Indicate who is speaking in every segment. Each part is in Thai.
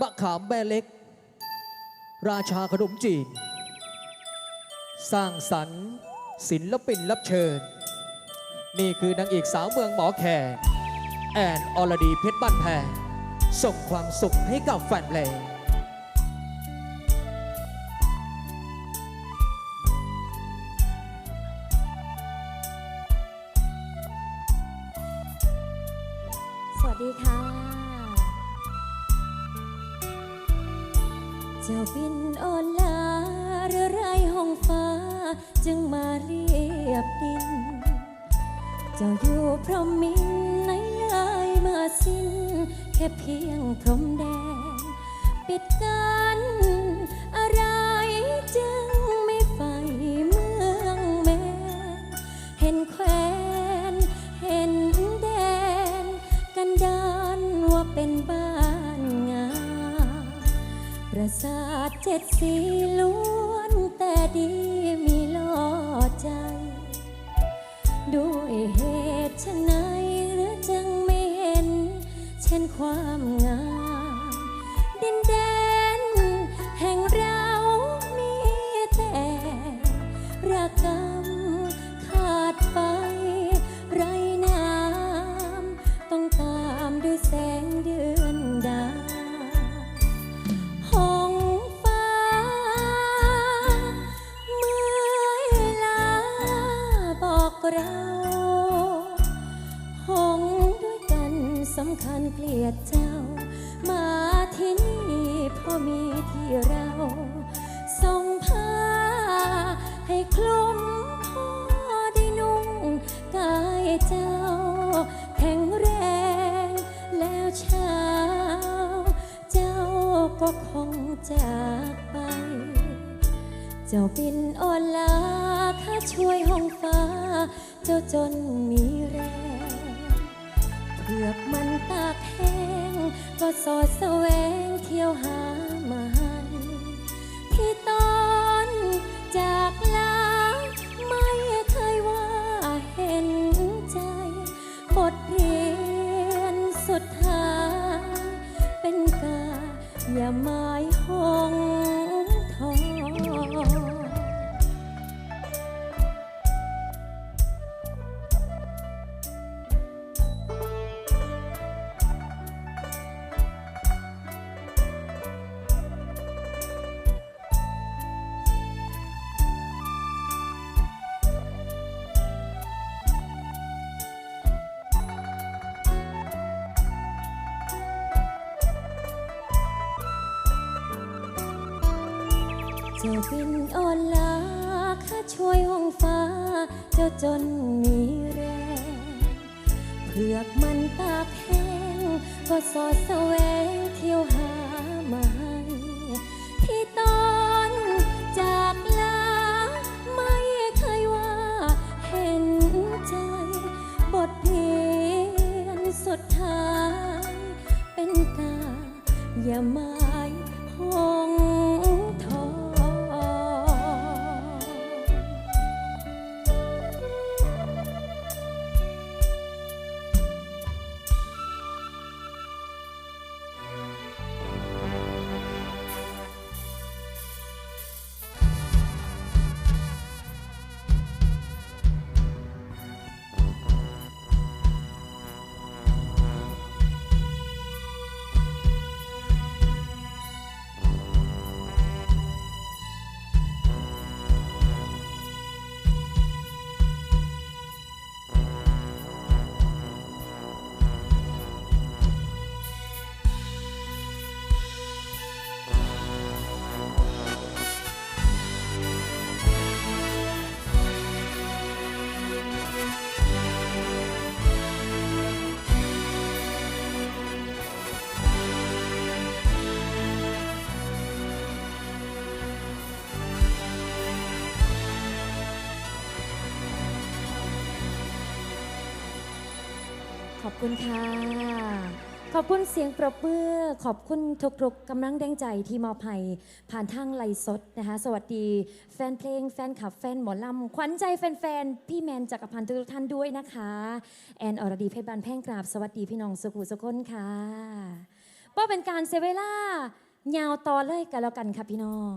Speaker 1: บะขามแม่เล็ก ราชาขนมจีน สร้างสรรค์ศิลปินรับเชิญ นี่คือนางเอกสาวเมืองหมอแขกแอนอรดีเพชรบ้านแพงส่งความสุขให้กับแฟนเพลง
Speaker 2: จ้าบินโอนลาหรือไรห้องฟ้า จึงมาเรียบดิน เจ้าอยู่พรหมินในลายมาสิ้น แค่เพียงพรมแดนปิดกันอะไรจึงไม่ไฟเมืองแม่เห็นแควนเห็นแดน กันดานว่าเป็นบ้าน ประสาทเจ็ดสีล้วนแต่ดีมีล่อใจ ด้วยเหตุไฉนหรือจึงไม่เห็น เช่นความงาม คัญเกลียดเจ้า มาที่นี่เพราะมีที่เราส่งผ้าให้คลุมพ่อได้นุ่งกายเจ้า แข็งแรงแล้วเช้า เจ้าก็คงจากไป เจ้าบินอ่อนลาข้าช่วยห้องฟ้า เจ้าจนมีแรงเผือกมัน งก็สอดแสวงเที่ยวหา เจ้าบินอ่อนลาข้าช่วยห้องฟ้า เจ้าจนมีแรง เผือกมันตากแห้ง ก็สอดแสวงเที่ยวหามาให้ที่ตอนจากลา ไม่เคยว่าเห็นใจ บทเรียนสุดท้าย เป็นกาอย่าหมายหง ขอบคุณค่ะ ขอบคุณเสียงปรบมือ ขอบคุณทุกๆกกำลังแดงใจที่มอบให้ผ่านทางไลฟ์สดนะคะ สวัสดีแฟนเพลง แฟนขับ แฟนหมอลำ ขวัญใจแฟนๆ พี่แมนจักรพันธ์ทุกท่านด้วยนะคะ แอนอรดีเพชรบานแพ่งกราบ สวัสดีพี่น้องสุขุสุลค่ะก็เป็นการเซเวล่ายาวต่อเลยกันแล้วกันค่ะพี่น้อง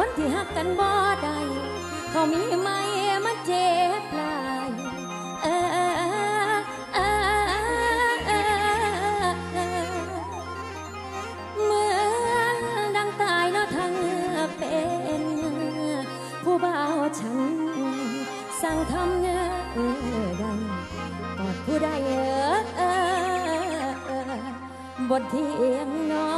Speaker 2: คนที่หักกันบ่ได้เขามีไหมมาเจ็บลายเออเออเออเมื่อดังตายแล้วทั้งเป็นผู้บ่าวฉัน สั่งทำเงือดังกอดผู้ใดเออบทเทียงนอ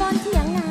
Speaker 2: ก่อนเถียงนา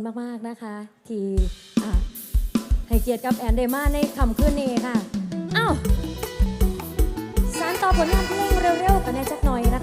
Speaker 2: คุณมาก ๆ นะคะ ที่ให้เกียรติกับแอนเดมาในคำขึ้นนี้ค่ะ อ้าว สารต่อผลงานเพลงเร็ว ๆ กันแน่จักหน่อยนะ